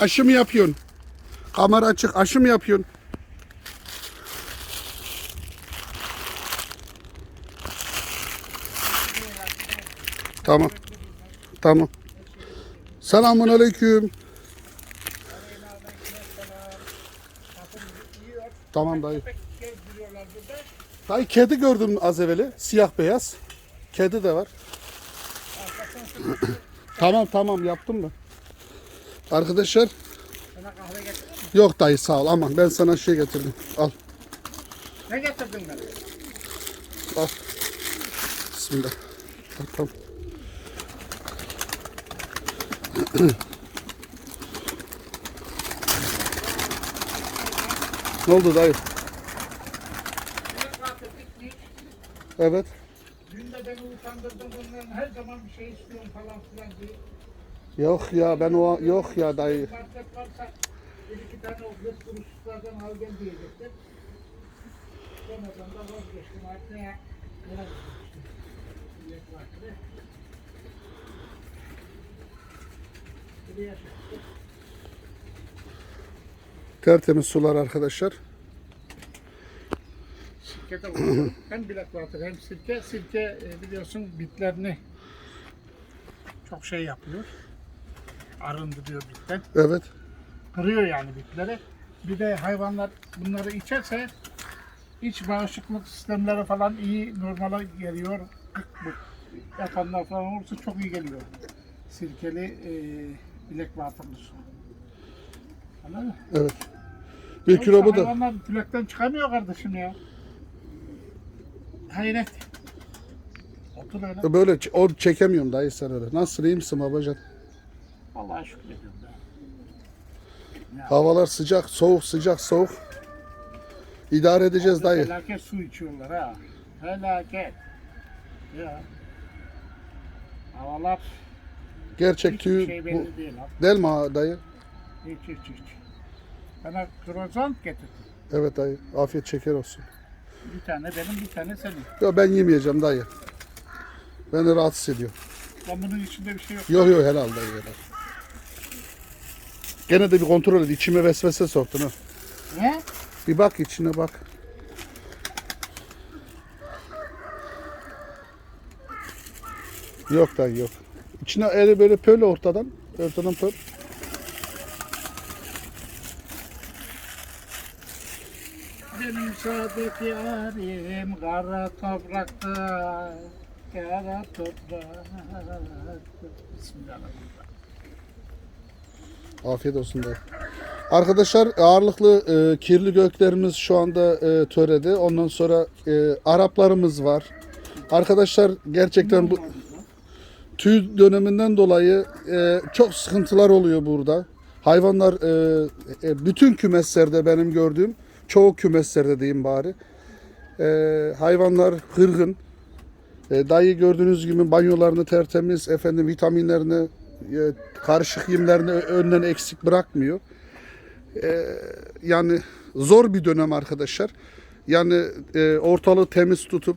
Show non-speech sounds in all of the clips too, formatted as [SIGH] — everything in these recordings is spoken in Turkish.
Aşı mı yapıyorsun? Kamera açık. Aşı mı yapıyorsun? Tamam. Tamam. Selamun aleyküm. Tamam dayı. Dayı kedi gördüm az evveli. Siyah beyaz. Kedi de var. [COUGHS] tamam tamam yaptım da. Arkadaşlar Sana kahve getirdin mi? yok dayı sağ ol aman ben sana şey getirdim. Al Ne getirdin ben? al. Bismillah. Al, tamam. [CLEARS THROAT] ne oldu dayı? Evet. Dün de beni utandırdın bunların her zaman bir şey istiyorum falan filan diye. Yok ya ben o yok ya dayı. Market. Tertemiz sular arkadaşlar. [CLEARS THROAT] Hem bilek vardır hem sirke. Sirke e, biliyorsun bitlerini çok şey yapıyor. Arındırıyor bitten. Evet. Kırıyor yani bitleri. Bir de hayvanlar bunları içerse iç bağışıklık sistemleri falan iyi normala geliyor. Yapanlar falan olursa çok iyi geliyor. Sirkeli e, bilek batırlı su. Anladın mı? Evet. Bir kilo bu da. Hayvanlar külekten çıkamıyor kardeşim ya. Hayret. Otur öyle. Böyle o çekemiyorum dayı sen öyle. Nasıl iyi misin babacan? Allah'a şükrediyorum ben. Havalar sıcak, soğuk, sıcak, soğuk. İdare edeceğiz dayı. Felaket su içiyorlar ha. Felaket. Ya. Havalar Gerçek hiçbir tüy şey bu. değil ha. Değil mi ha dayı? Hiç hiç hiç. Bana krozant getirdi. Evet dayı. Afiyet şeker olsun. Bir tane benim bir tane senin. Yok ben yemeyeceğim dayı. Beni rahatsız ediyor. Lan bunun içinde bir şey yok. Yok yok helal dayı helal. Gene de bir kontrol et. İçime vesvese soktun ha. Ne? Bir bak içine bak. Yok dayı yok. İçine eli böyle pöl ortadan. Ortadan pöl. Benim saadet yarim kara toprakta. Kara toprakta. Bismillahirrahmanirrahim. Afiyet olsun dayı. Arkadaşlar ağırlıklı e, kirli göklerimiz şu anda e, törede. Ondan sonra e, Araplarımız var. Arkadaşlar gerçekten bu tüy döneminden dolayı e, çok sıkıntılar oluyor burada. Hayvanlar e, e, bütün kümeslerde benim gördüğüm çoğu kümeslerde diyeyim bari. E, hayvanlar hırgın. E, dayı gördüğünüz gibi banyolarını tertemiz, efendim vitaminlerini, karışık yemlerini önden eksik bırakmıyor. E, yani zor bir dönem arkadaşlar. Yani e, ortalığı temiz tutup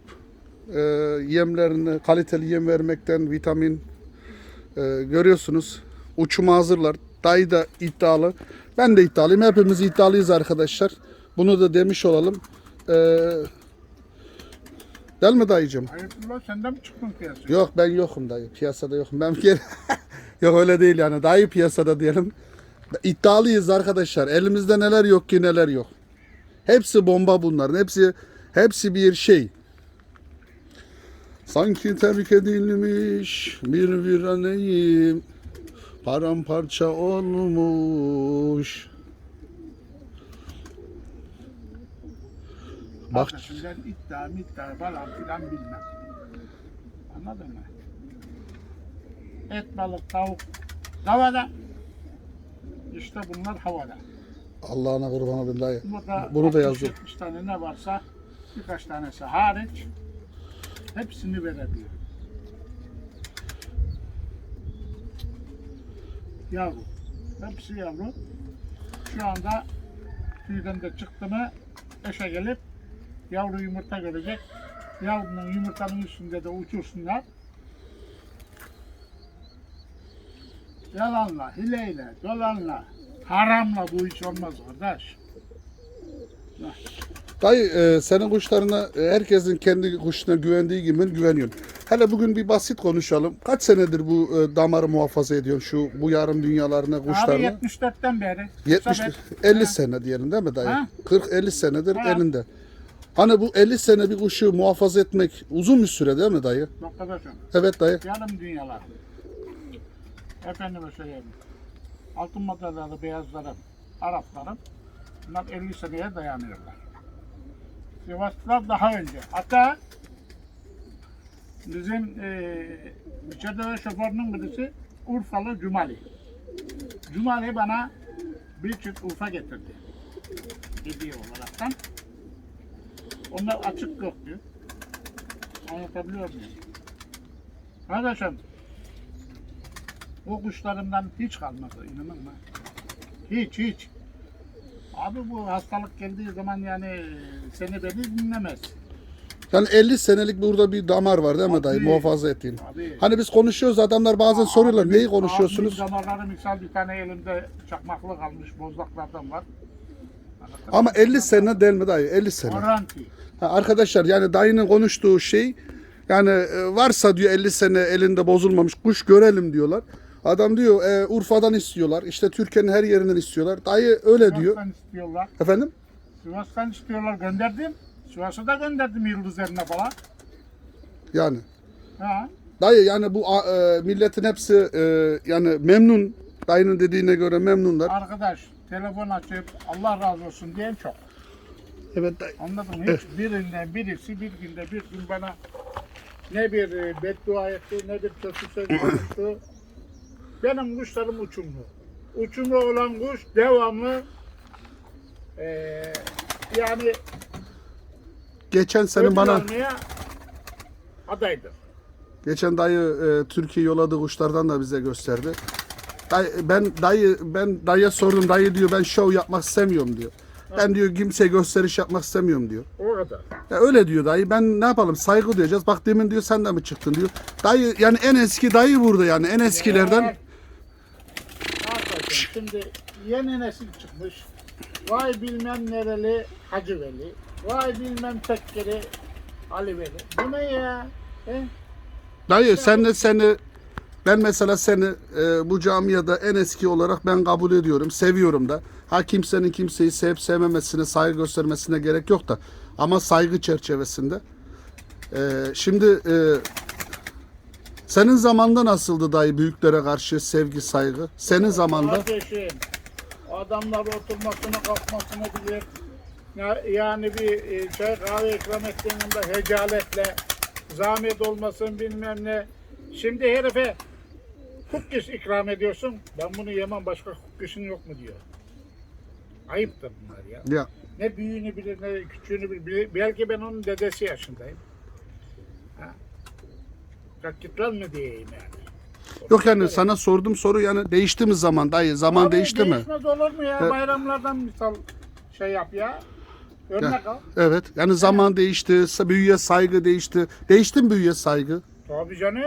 e, yemlerini kaliteli yem vermekten vitamin e, görüyorsunuz. Uçuma hazırlar. Dayı da iddialı. Ben de iddialıyım. Hepimiz iddialıyız arkadaşlar. Bunu da demiş olalım. E, değil mi dayıcım? Hayırdır senden mi çıktın piyasaya? Yok ben yokum dayı. Piyasada yokum. Ben bir kere... [LAUGHS] yok öyle değil yani. Dayı piyasada diyelim. İddialıyız arkadaşlar. Elimizde neler yok ki neler yok. Hepsi bomba bunların. Hepsi hepsi bir şey. Sanki terk edilmiş bir viraneyim. Paramparça olmuş. Bak ben iddia iddia falan filan bilmem. Anladın mı? Et, balık, tavuk havada. İşte bunlar havada. Allah'ına kurban olayım dayı. Burada Bunu da 60, yazdım. 70 tane ne varsa birkaç tanesi hariç hepsini verebiliyor. Yavru. Hepsi yavru. Şu anda tüyden de çıktı mı eşe gelip yavru yumurta gelecek. Yavrunun yumurtanın üstünde de uçursunlar. Yalanla, hileyle, dolanla Haramla bu iş olmaz kardeş. Dayı e, senin kuşlarına e, herkesin kendi kuşuna güvendiği gibi güveniyorum. Hele bugün bir basit konuşalım. Kaç senedir bu e, damarı muhafaza ediyorsun şu bu yarım dünyalarına Abi kuşlarına? 74'ten beri. 70 Sabah- 50 Ha. sene diyelim değil mi dayı? Ha. 40 50 senedir Ha. elinde. Hani bu 50 sene bir kuşu muhafaza etmek uzun bir süre değil mi dayı? Bak kardeşim. Evet dayı. Yarım dünyalar. Efendime söyleyeyim. Altın madalyalı beyazlarım, Araplarım. Bunlar 50 seneye dayanıyorlar. Sivaslılar daha önce. Hatta bizim eee Biçerde şoförünün birisi Urfalı Cumali. Cumali bana bir çift Urfa getirdi. Hediye olaraktan. Onlar açık göktü. Anlatabiliyor muyum? Kardeşim, o kuşlarımdan hiç kalmadı inanın mı? Hiç hiç. Abi bu hastalık geldiği zaman yani seni beni dinlemez. Yani 50 senelik burada bir damar var değil mi dayı Abi. muhafaza ettiğin? Abi. Hani biz konuşuyoruz adamlar bazen soruyorlar neyi konuşuyorsunuz? Abimin damarları misal bir tane elimde çakmaklı kalmış bozlaklardan var. Ama 50 sene değil mi dayı? 50 sene. Garanti. Ha, arkadaşlar yani dayının konuştuğu şey yani e, varsa diyor 50 sene elinde bozulmamış kuş görelim diyorlar. Adam diyor e, Urfa'dan istiyorlar. işte Türkiye'nin her yerinden istiyorlar. Dayı öyle diyor. Sivas'tan istiyorlar. Efendim? Sivas'tan istiyorlar gönderdim. Sivas'a da gönderdim yıldız üzerine falan. Yani. Ha. Dayı yani bu e, milletin hepsi e, yani memnun. Dayının dediğine göre memnunlar. Arkadaş telefon açıp Allah razı olsun diyen çok. Evet dayı. Anladın mı? Hiç birinden birisi bir günde bir gün bana ne bir e, beddua etti ne bir kötü söz [CLEARS THROAT] konuştu. Benim kuşlarım uçumlu. Uçumlu olan kuş devamlı e, yani Geçen ödül bana almaya adaydır. geçen dayı e, Türkiye yolladığı kuşlardan da bize gösterdi. Dayı, ben dayı ben dayıya sordum. Dayı diyor ben şov yapmak istemiyorum diyor. Ben diyor kimseye gösteriş yapmak istemiyorum diyor. O kadar. Ya öyle diyor dayı. Ben ne yapalım? Saygı duyacağız. Bak demin diyor sen de mi çıktın diyor. Dayı yani en eski dayı burada yani en eskilerden. Şimdi yeni nesil çıkmış. Vay bilmem nereli Hacı Veli. Vay bilmem tekkeri Ali Veli. Bu ne ya? He? Dayı sen de seni ben mesela seni e, bu camiada en eski olarak ben kabul ediyorum. Seviyorum da. Ha kimsenin kimseyi sevip sevmemesine, saygı göstermesine gerek yok da. Ama saygı çerçevesinde. E, şimdi e, senin zamanda nasıldı dayı büyüklere karşı sevgi, saygı? Senin zamanda? Kardeşim, adamlar oturmasını kalkmasını bilir. Ya- Yani bir e, çay kahve ikram ettiğinde hecaletle zahmet olmasın bilmem ne. Şimdi herife kukkis ikram ediyorsun. Ben bunu yemem başka kukkisin yok mu diyor. Ayıptır bunlar ya. Ya Ne büyüğünü bilir ne küçüğünü bilir. Belki ben onun dedesi yaşındayım. Lan mı diyeyim yani. yok yani sana sordum soru yani değişti mi zaman dayı? Zaman Abi değişti mi? Değişmez olur mu ya? Evet. Bayramlardan misal şey yap ya. Örnek al. Evet. Yani zaman değişti, sa- büyüye saygı değişti. Değişti mi büyüye saygı? Tabii canım.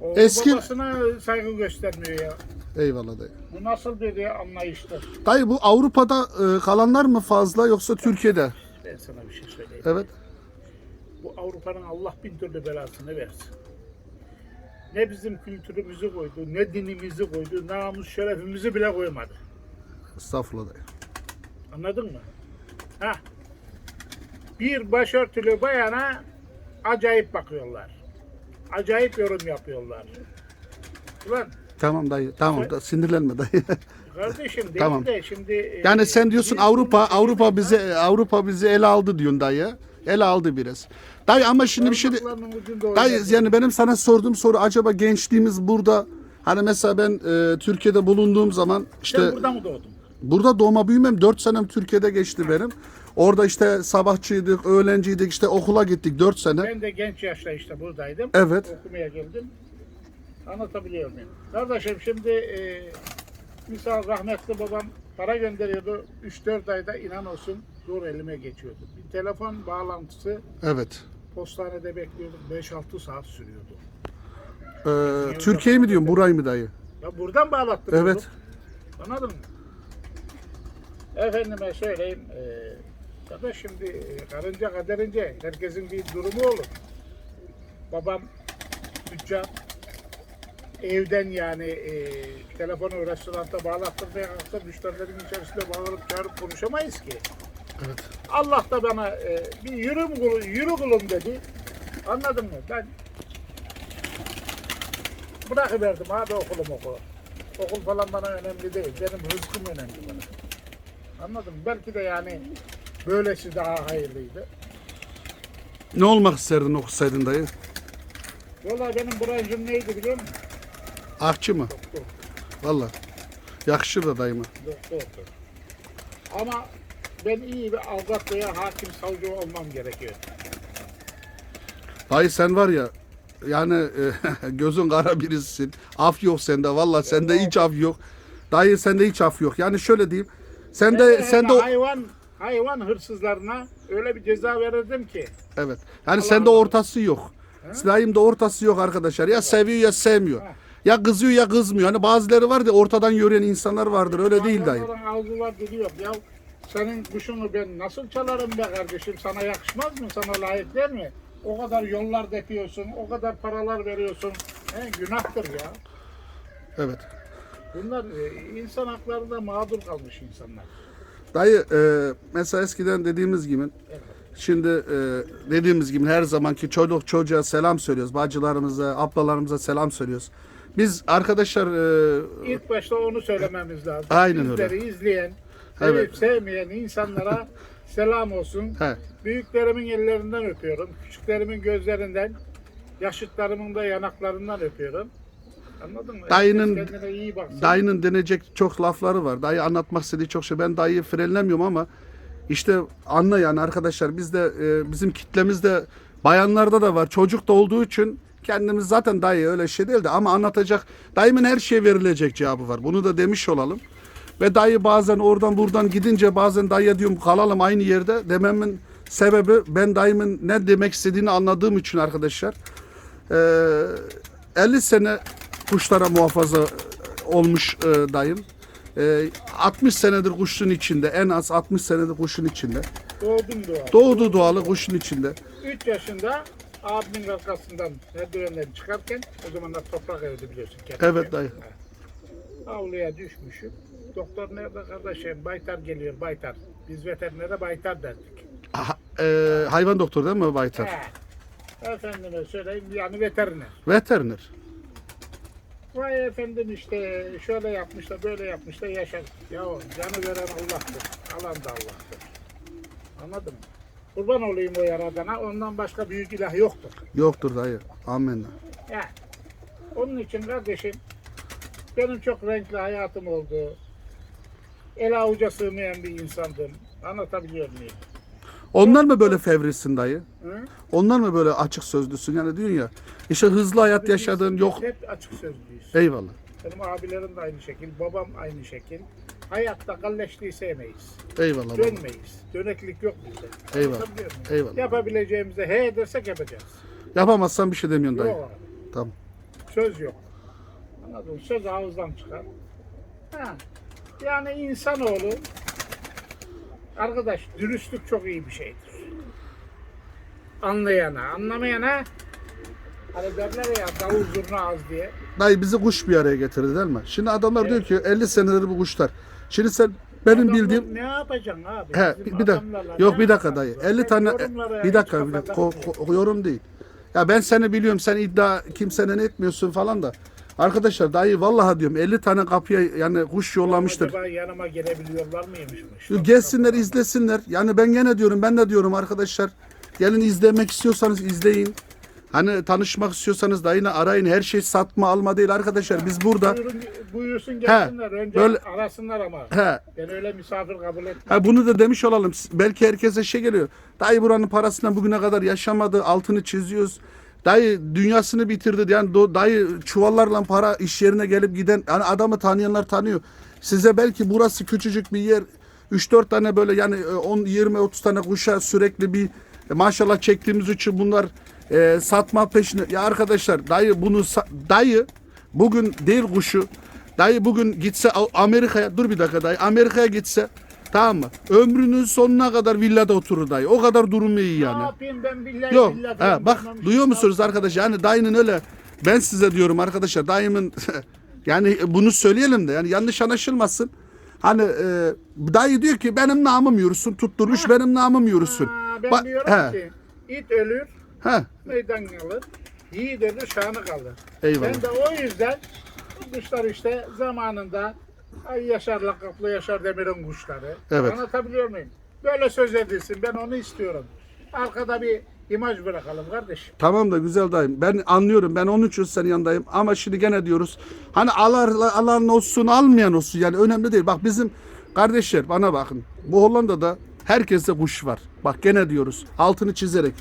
O Eski- babasına saygı göstermiyor ya. Eyvallah dayı. Bu nasıl bir anlayıştır? Dayı bu Avrupa'da e, kalanlar mı fazla yoksa Türkiye'de? Ben sana bir şey söyleyeyim. Evet. Bu Avrupa'nın Allah bin türlü belasını versin. Ne bizim kültürümüzü koydu, ne dinimizi koydu, namus şerefimizi bile koymadı. Estağfurullah dayı. Anladın mı? Ha. Bir başörtülü bayana acayip bakıyorlar. Acayip yorum yapıyorlar. Ulan Tamam dayı. Tamam da sinirlenme dayı. [LAUGHS] kardeşim değil Tamam. de şimdi e, yani sen diyorsun Avrupa Avrupa bize Avrupa bizi ele aldı diyorsun dayı. Ele aldı biraz. Dayı ama şimdi bir şey de, Dayı yani benim sana sorduğum soru acaba gençliğimiz burada hani mesela ben e, Türkiye'de bulunduğum zaman işte Sen burada mı doğdun? Burada doğma büyümem 4 senem Türkiye'de geçti benim. Orada işte sabahçıydık, öğlenciydik, işte okula gittik 4 sene. Ben de genç yaşta işte buradaydım. Evet. Okumaya geldim. Anlatabiliyor muyum? Kardeşim şimdi e, misal rahmetli babam para gönderiyordu. 3-4 ayda inan olsun zor elime geçiyordu. Bir telefon bağlantısı Evet. Postanede bekliyorduk. 5-6 saat sürüyordu. Ee, Türkiye mi diyorsun, burayı mı dayı? Ya buradan bağlattım. Evet. bunu. Anladın mı? Efendime söyleyeyim. eee tabii şimdi e, karınca kaderince herkesin bir durumu olur. Babam tüccar. Evden yani e, telefonu restoranta bağlattırmaya kalksa müşterilerin içerisinde bağlanıp çağırıp konuşamayız ki. Evet. Allah da bana e, bir yürü, kulum, yürü kulum dedi. Anladın mı? Ben bırakıverdim abi okulum oku. Okul falan bana önemli değil. Benim rızkım önemli bana. Anladın mı? Belki de yani böylesi daha hayırlıydı. Ne olmak isterdin okusaydın dayı? Vallahi benim branşım neydi biliyor musun? Ahçı mı? Doktor. Valla. Yakışır da dayıma. Doktordu. Ama ben iyi bir avukat veya hakim savcı olmam gerekiyor. Dayı sen var ya yani e, [LAUGHS] gözün kara birisin. Af yok sende valla sende hiç af yok. Dayı sende hiç af yok. Yani şöyle diyeyim. Sen de sen de hayvan hayvan hırsızlarına öyle bir ceza verirdim ki. evet. Yani sende Allah. ortası yok. Dayım da ortası yok arkadaşlar. Ya seviyor ya sevmiyor. Ha. Ya kızıyor ya kızmıyor. Hani bazıları var da ortadan yürüyen insanlar vardır. Öyle değil dayı. Ağzı var dili yok. Ya senin kuşunu ben nasıl çalarım be kardeşim? Sana yakışmaz mı? Sana layık değil mi? O kadar yollar depiyorsun, o kadar paralar veriyorsun. He, günahtır ya. Evet. Bunlar e, insan haklarında mağdur kalmış insanlar. Dayı e, mesela eskiden dediğimiz gibi şimdi e, dediğimiz gibi her zamanki çocuk çocuğa selam söylüyoruz. Bacılarımıza, ablalarımıza selam söylüyoruz. Biz arkadaşlar e, İlk başta onu söylememiz lazım. Aynen öyle. Bizleri izleyen, Evet. sevip sevmeyen insanlara [LAUGHS] selam olsun. he, Büyüklerimin ellerinden öpüyorum. Küçüklerimin gözlerinden, yaşıtlarımın da yanaklarından öpüyorum. Anladın mı? Dayının- dayının denecek çok lafları var. Dayı anlatmak istediği çok şey. Ben dayıyı frenlemiyorum ama işte anla yani arkadaşlar biz de e, bizim kitlemizde bayanlarda da var. Çocuk da olduğu için kendimiz zaten dayı öyle şey değil de ama anlatacak dayımın her şeye verilecek cevabı var. Bunu da demiş olalım. Ve dayı bazen oradan buradan gidince bazen dayıya diyorum kalalım aynı yerde dememin sebebi ben dayımın ne demek istediğini anladığım için arkadaşlar. Ee, 50 sene kuşlara muhafaza olmuş e, dayım. Ee, 60 senedir kuşun içinde. En az 60 senedir kuşun içinde. Doğdum doğal. Doğdu doğalı kuşun içinde. 3 yaşında abimin arkasından merdivenden çıkarken o zamanlar toprak evdi biliyorsun. kerpiç Evet ev. dayı. Avluya düşmüşüm. Doktor nerede kardeşim? Baytar geliyor Baytar. Biz veterinere Baytar derdik. Ha- e, hayvan doktoru değil mi Baytar? He. Efendime söyleyeyim yani veteriner. Veteriner. Vay efendim işte şöyle yapmış da böyle yapmış da yaşar. Ya canı veren Allah'tır. Alan da Allah'tır. Anladın mı? Kurban olayım o yaradana. Ondan başka büyük ilah yoktur. Yoktur dayı. Amin. Ya. Onun için kardeşim benim çok renkli hayatım oldu. El avuca sığmayan bir insandım. Anlatabiliyor muyum? Onlar mı böyle fevrisin dayı? Hı? Onlar mı böyle açık sözlüsün? Yani diyorsun ya işte hızlı hayat yaşadığın Biz yok. Hep açık sözlüyüz. Eyvallah. Benim abilerim de aynı şekil, babam aynı şekil. Hayatta kalleşliği sevmeyiz. Eyvallah. baba. Dönmeyiz. Döneklik yok bizde. Eyvallah. Anlatabiliyor muyum? Eyvallah. Yapabileceğimize he dersek yapacağız. Yapamazsan bir şey demiyorsun dayı. Yok abi. Tamam. Söz yok. Anladın mı? Söz ağızdan çıkar. Ha. Yani insanoğlu arkadaş dürüstlük çok iyi bir şeydir. Anlayana, anlamayana hani derler ya davul zurna az diye. Dayı bizi kuş bir araya getirdi değil mi? Şimdi adamlar diyor ki 50 senedir bu kuşlar. Şimdi sen benim Adamlar bildiğim ne yapacaksın abi? He, Bizim bir, dakika. Yok bir dakika dayı. Ben 50 tane bir dakika bir dakika. Ko- ko- yorum değil. Ya ben seni biliyorum. Sen iddia kimsenin etmiyorsun falan da. Arkadaşlar dayı vallahi diyorum 50 tane kapıya yani kuş yollamıştır. Acaba yanıma gelebiliyorlar mıymış? Gelsinler izlesinler. Yani ben gene diyorum ben de diyorum arkadaşlar. Gelin izlemek istiyorsanız izleyin. Hani tanışmak istiyorsanız dayını arayın. Her şey satma alma değil arkadaşlar. Biz burada Buyurun, buyursun gelsinler. Önce böyle- arasınlar ama. he Ben öyle misafir kabul etmem. Ha bunu da demiş olalım. Belki herkese şey geliyor. Dayı buranın parasından bugüne kadar yaşamadı. Altını çiziyoruz. Dayı dünyasını bitirdi. Yani do- dayı çuvallarla para iş yerine gelip giden yani adamı tanıyanlar tanıyor. Size belki burası küçücük bir yer. 3-4 tane böyle yani e, 10 20 30 tane kuşa sürekli bir e, maşallah çektiğimiz için bunlar e, satma peşine. Ya arkadaşlar dayı bunu dayı bugün değil kuşu Dayı bugün gitse Amerika'ya dur bir dakika dayı Amerika'ya gitse tamam mı? Ömrünün sonuna kadar villada oturur dayı. O kadar durumu iyi Ne yani. yapayım ben billahi Yok. billahi He, bak duyuyor musunuz arkadaşlar? Yani dayının öyle ben size diyorum arkadaşlar dayımın [LAUGHS] yani bunu söyleyelim de yani yanlış anlaşılmasın. Hani e, dayı diyor ki benim namım yürüsün tutturmuş benim namım yürüsün. Ha, ben Bak- diyorum he, ki it ölür he, meydan kalır. Yiğit ölür şanı kalır. Eyvallah. Ben de o yüzden bu kuşlar işte zamanında Ay Yaşar lakaplı Yaşar Demir'in kuşları. Evet. Anlatabiliyor muyum? Böyle söz edilsin. Ben onu istiyorum. Arkada bir imaj bırakalım kardeşim. Tamam da güzel dayım. Ben anlıyorum. Ben onun için senin yanındayım. Ama şimdi gene diyoruz. Hani alan, alan olsun almayan olsun. Yani önemli değil. Bak bizim kardeşler bana bakın. Bu Hollanda'da herkeste kuş var. Bak gene diyoruz. Altını çizerek.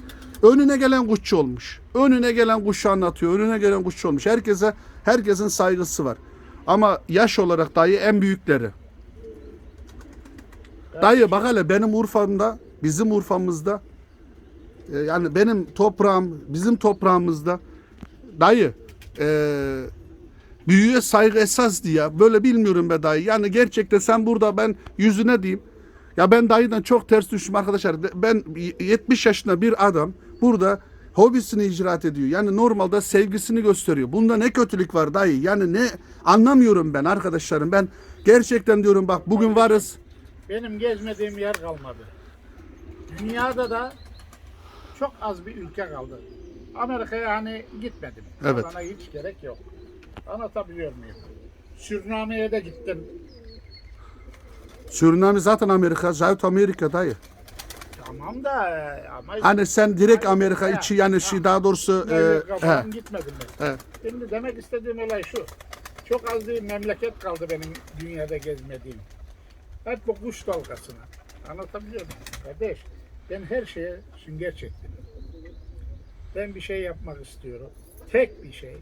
Önüne gelen kuşçu olmuş. Önüne gelen kuşu anlatıyor. Önüne gelen kuşçu olmuş. Herkese herkesin saygısı var. Ama yaş olarak dayı en büyükleri. Dayı bak hele benim Urfa'mda, bizim Urfa'mızda e, yani benim toprağım, bizim toprağımızda dayı e, büyüye saygı esas diye böyle bilmiyorum be dayı. Yani gerçekten sen burada ben yüzüne diyeyim. Ya ben dayıdan çok ters düştüm arkadaşlar. Ben 70 yaşında bir adam burada hobisini icraat ediyor. Yani normalde sevgisini gösteriyor. Bunda ne kötülük var dayı? Yani ne anlamıyorum ben arkadaşlarım. Ben gerçekten diyorum bak bugün varız. Benim gezmediğim yer kalmadı. Dünyada da çok az bir ülke kaldı. Amerika'ya hani gitmedim. Evet. Bana hiç gerek yok. Anlatabiliyor muyum? Sürname'ye de gittim. Suriname zaten Amerika, South Amerika dayı. Tamam da e, ama Hani sen direkt Amerika ha, içi yani ha. şey daha doğrusu e, he, gitmedim ben. he. Şimdi demek istediğim olay şu. Çok az bir memleket kaldı benim dünyada gezmediğim. Hep bu kuş dalgasına. Anlatabiliyor muyum? Kardeş ben her şeye sünger çektim. Ben bir şey yapmak istiyorum. Tek bir şey.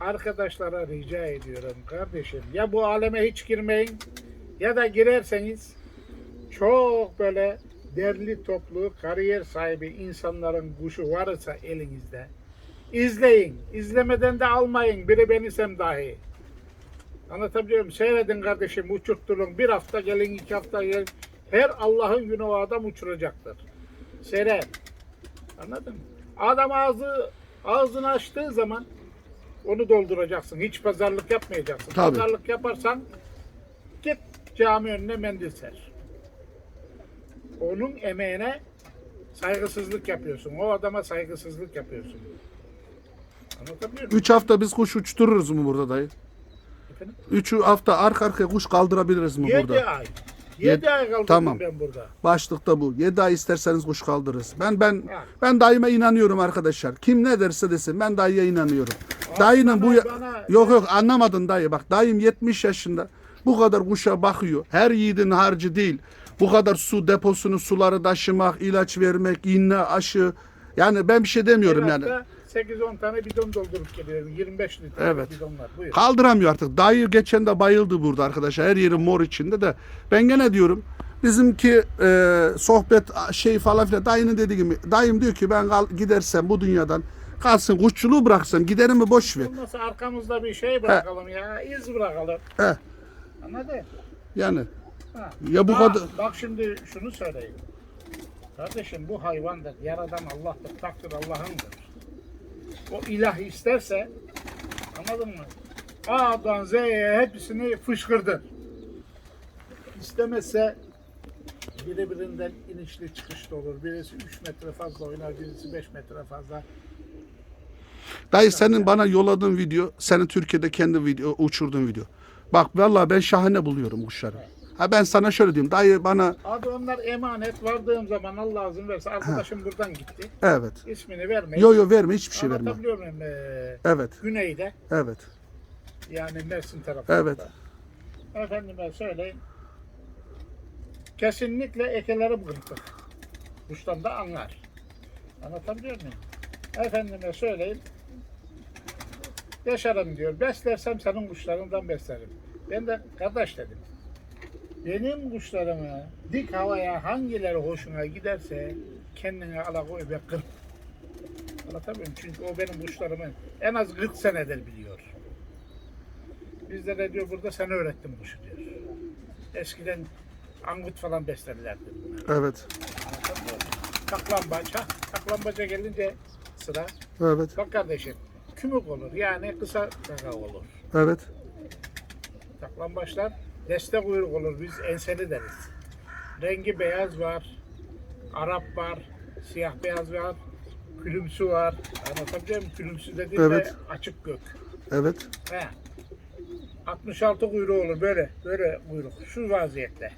Arkadaşlara rica ediyorum kardeşim. Ya bu aleme hiç girmeyin ya da girerseniz çok böyle derli toplu kariyer sahibi insanların kuşu varsa elinizde izleyin. İzlemeden de almayın. Biri ben isem dahi. Anlatabiliyor muyum? Seyredin kardeşim uçurtturun. Bir hafta gelin iki hafta gelin. Her Allah'ın günü o adam uçuracaktır. Seyret. Anladın mı? Adam ağzı ağzını açtığı zaman onu dolduracaksın. Hiç pazarlık yapmayacaksın. Tabii. Pazarlık yaparsan git cami önüne mendil ser. Onun emeğine saygısızlık yapıyorsun. O adama saygısızlık yapıyorsun. Anlatabiliyor muyum? Üç hafta biz kuş uçtururuz mu burada dayı? Efendim? Üç hafta arka arkaya kuş kaldırabiliriz mi Yedi burada? ay. Yedi Yedi- ay kaldım Tamam. ben burada. Başlıkta bu. 7 ay isterseniz kuş kaldırırız. Ben ben Ha. ben dayıma inanıyorum arkadaşlar. Kim ne derse desin ben dayıya inanıyorum. Dayının bu ya- bana- yok yok anlamadın dayı bak dayım 70 yaşında. Bu kadar kuşa bakıyor. Her yiğidin harcı değil. Bu kadar su deposunu suları taşımak, ilaç vermek, iğne, aşı. Yani ben bir şey demiyorum Bir yani. hafta 8-10 tane bidon doldurup geliyorum. 25 litre Evet. bidonlar. Buyur. Kaldıramıyor artık. Dayı geçen de bayıldı burada arkadaşlar. Her yeri mor içinde de. Ben gene diyorum bizimki e, sohbet şey falan filan dayının dediği gibi dayım diyor ki ben kal, gidersem bu dünyadan kalsın kuşçuluğu bıraksam giderim mi boş ver. Olmazsa arkamızda bir şey bırakalım ya. iz bırakalım. He, Anladın? yani Ha. Ya bu Ha, kadar- Bak şimdi şunu söyleyeyim. Kardeşim bu hayvandır. Yaradan Allah'tır. Takdir Allah'ındır. O ilah isterse anladın mı? A'dan Z'ye hepsini fışkırdır. İstemezse biri birinden inişli çıkışlı olur. Birisi 3 metre fazla oynar, birisi 5 metre fazla. dayı senin bana yolladığın video senin Türkiye'de kendi video uçurduğun video. Bak vallahi ben şahane buluyorum kuşları. Ha ben sana şöyle diyeyim dayı bana Abi onlar emanet. Vardığım zaman Allah izin verse arkadaşım buradan gitti. evet. İsmini vermeyin. Yo yo verme hiçbir şey verme. Anlatabiliyor muyum? Ee, Evet. güneyde Evet. yani Mersin tarafında. Evet. Efendime söyleyeyim. Kesinlikle ekeleri bıraktık. Kuştan da anlar. Anlatabiliyor muyum? Efendime söyleyeyim. Yaşarım diyor. Beslersem senin kuşlarından beslerim. Ben de kardeş dedim. Benim kuşlarımı dik havaya hangileri hoşuna giderse kendine ala koy ve kır. Anlatabiliyor muyum? Çünkü o benim kuşlarımı en az 40 senedir biliyor. Bizde de diyor burada sen öğrettin kuşu diyor. Eskiden angut falan beslerlerdi. Evet. Taklambaç, ha? Taklambaca gelince sıra. Evet. Bak kardeşim, kümük olur yani kısa kaka olur. Evet. Saklambaçlar deste kuyruk olur. Biz enseli deriz. Rengi beyaz var. Arap var. Siyah beyaz var. Külümsü var. Anlatabiliyor muyum? Külümsü dediğimde Evet. açık gök. Evet. He. 66 kuyruğu olur böyle. Böyle kuyruk. Şu vaziyette.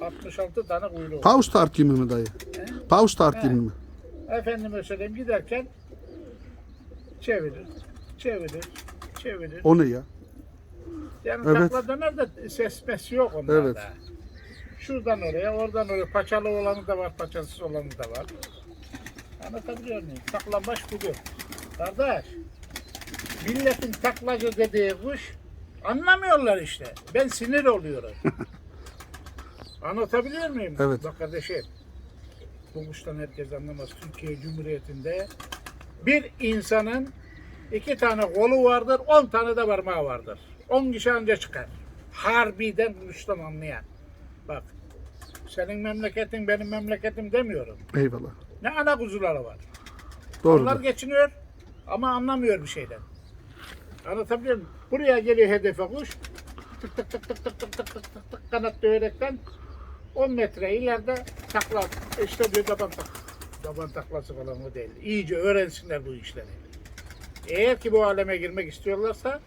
66 tane kuyruğu olur. Paus tart gibi mi dayı? Paus tart gibi mi? Efendime söyleyeyim giderken çevirir. Çevirir. Çevirir. O ne ya? Yani Evet. takla döner de ses yok onlarda. Evet. Şuradan oraya, oradan oraya. Paçalı olanı da var, paçasız olanı da var. Anlatabiliyor muyum? Taklambaç budur. Kardeş, milletin taklacı dediği kuş anlamıyorlar işte. Ben sinir oluyorum. [LAUGHS] Anlatabiliyor muyum? Evet. Bak kardeşim, bu kuştan herkes anlamaz. Türkiye Cumhuriyeti'nde bir insanın iki tane kolu vardır, on tane de parmağı vardır. On kişi anca çıkar. Harbiden kuştan anlayan. Bak, senin memleketin benim memleketim demiyorum. Eyvallah. Ne ana kuzuları var. Doğru. Onlar geçiniyor ama anlamıyor bir şeyden. Anlatabiliyor muyum? Buraya geliyor hedefe kuş. Tık tık tık tık tık tık tık tık tık tık kanat döverekten 10 metre ileride takla. İşte bir taban tak. Taban taklası falan o değil. İyice öğrensinler bu işleri. Eğer ki bu aleme girmek istiyorlarsa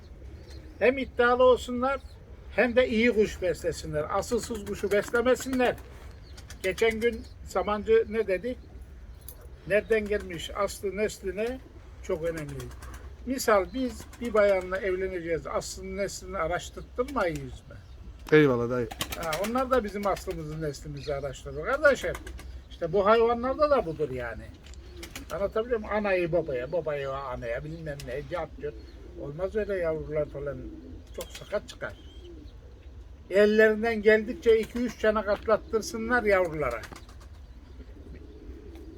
hem iddialı olsunlar hem de iyi kuş beslesinler. Asılsız kuşu beslemesinler. Geçen gün Samancı ne dedi? nereden gelmiş, aslı nesline çok önemli. Misal biz bir bayanla evleneceğiz, aslını neslini araştırtmayız mı? Eyvallah dayı. Ha, onlar da bizim aslımızı neslimizi araştırır. Kardeşim, işte bu hayvanlarda da budur yani. Anlatabiliyor muyum? Anayı babaya, babayı anaya bilmem ne, cap cürt. Olmaz öyle yavrular falan. Çok sakat çıkar. Ellerinden geldikçe 2-3 çanak atlattırsınlar yavrulara.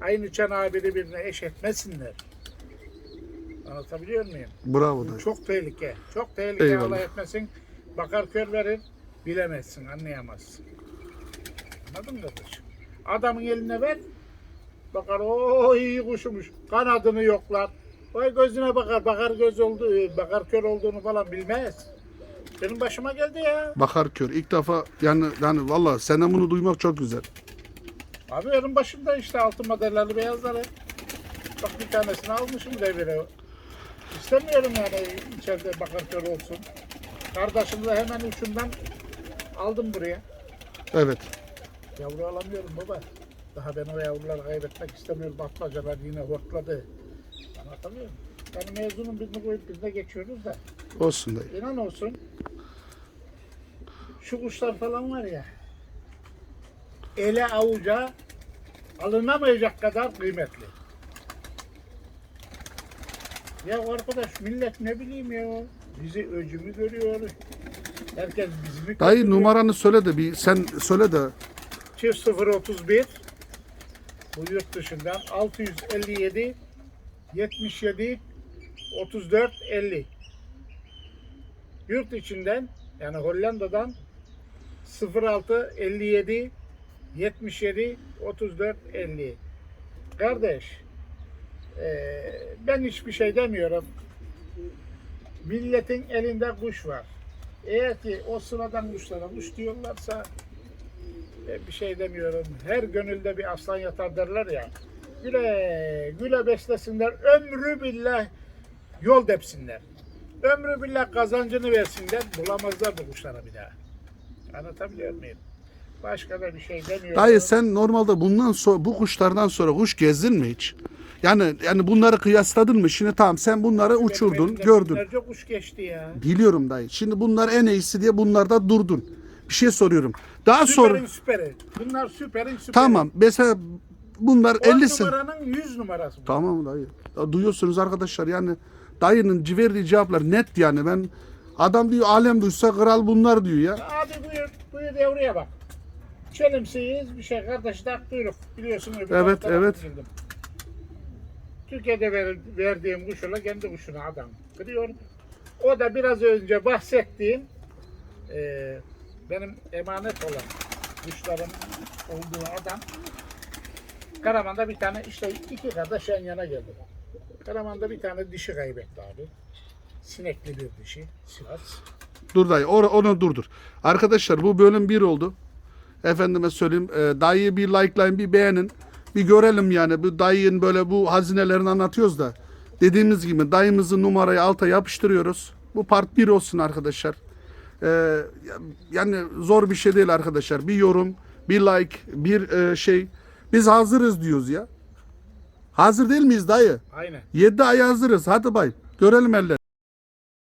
Aynı çanağı birbirine eş etmesinler. Anlatabiliyor muyum? Bravo dayı. çok tehlike. Çok tehlike Eyvallah. Allah etmesin. Bakar kör verir, bilemezsin, anlayamazsın. Anladın mı kardeşim? Adamın eline ver, bakar o iyi kuşumuş. Kanadını yoklar. Vay gözüne bakar, bakar göz oldu, bakar kör olduğunu falan bilmez. Benim başıma geldi ya. Bakar kör. İlk defa yani yani valla senden bunu duymak çok güzel. Abi benim başımda işte altın modellerli beyazları. Bak bir tanesini almışım devire. İstemiyorum yani içeride bakar kör olsun. Kardeşimi de hemen uçundan aldım buraya. Evet. Yavru alamıyorum baba. Daha ben o yavruları kaybetmek istemiyorum. Atmacalar yine hortladı. Anlatabiliyor muyum? Yani mezunun birini koyup biz de geçiyoruz da. Olsun dayı. İnan olsun. Şu kuşlar falan var ya. Ele avuca alınamayacak kadar kıymetli. Ya arkadaş millet ne bileyim ya. Bizi öcümü görüyor. Herkes bizi Dayı kötülüyor? numaranı söyle de bir sen söyle de Çift 031 bu yurt dışından 657 77 34 50 yurt içinden yani Hollanda'dan 06 57 77 34 50 kardeş eee, ben hiçbir şey demiyorum milletin elinde kuş var eğer ki o sıradan kuşlara kuş diyorlarsa ben bir şey demiyorum. Her gönülde bir aslan yatar derler ya. Güle güle beslesinler. Ömrü billah yol depsinler. Ömrü billah kazancını versinler. Bulamazlar bu kuşlara bir daha. Anlatabiliyor muyum? Başka da bir şey demiyorum. Dayı sen normalde bundan sonra bu kuşlardan sonra kuş gezdin mi hiç? Yani yani bunları kıyasladın mı? Şimdi tamam sen bunları Benim uçurdun, elimden gördün. Binlerce kuş geçti ya. Biliyorum dayı. Şimdi bunlar en iyisi diye bunlarda durdun. Bir şey soruyorum. Daha sonra Süperin süperi. Bunlar süperin süperi. tamam mesela bunlar 10 50 sen. numaranın 100 numarası. bu. Tamam dayı. Ya Duyuyorsunuz arkadaşlar yani dayının verdiği cevaplar net yani ben adam diyor alem duysa kral bunlar diyor ya. Abi buyur, buyur devreye bak. Çelimsiyiz bir şey kardeş tak kuyruk. Biliyorsun öbür Evet, taraftan evet. Türkiye'de ver, verdiğim kuşla kendi kuşuna adam kırıyor. O da biraz önce bahsettiğim e, benim emanet olan kuşların olduğu adam Karaman'da bir tane işte iki kardeş yan yana geldi. Karaman'da bir tane dişi kaybetti abi. Sinekli bir dişi. Sivas. Dur dayı or- onu durdur. Arkadaşlar bu bölüm 1 oldu. Efendime söyleyeyim. E, dayıyı bir likelayın bir beğenin. Bir görelim yani bu dayının böyle bu hazinelerini anlatıyoruz da. Dediğimiz gibi dayımızın numarayı alta yapıştırıyoruz. Bu part 1 olsun arkadaşlar. E, yani zor bir şey değil arkadaşlar. Bir yorum, bir like, bir e, şey. Biz hazırız diyoruz ya. Hazır değil miyiz dayı? Aynen. 7 ay hazırız. Hadi bay. Görelim eller.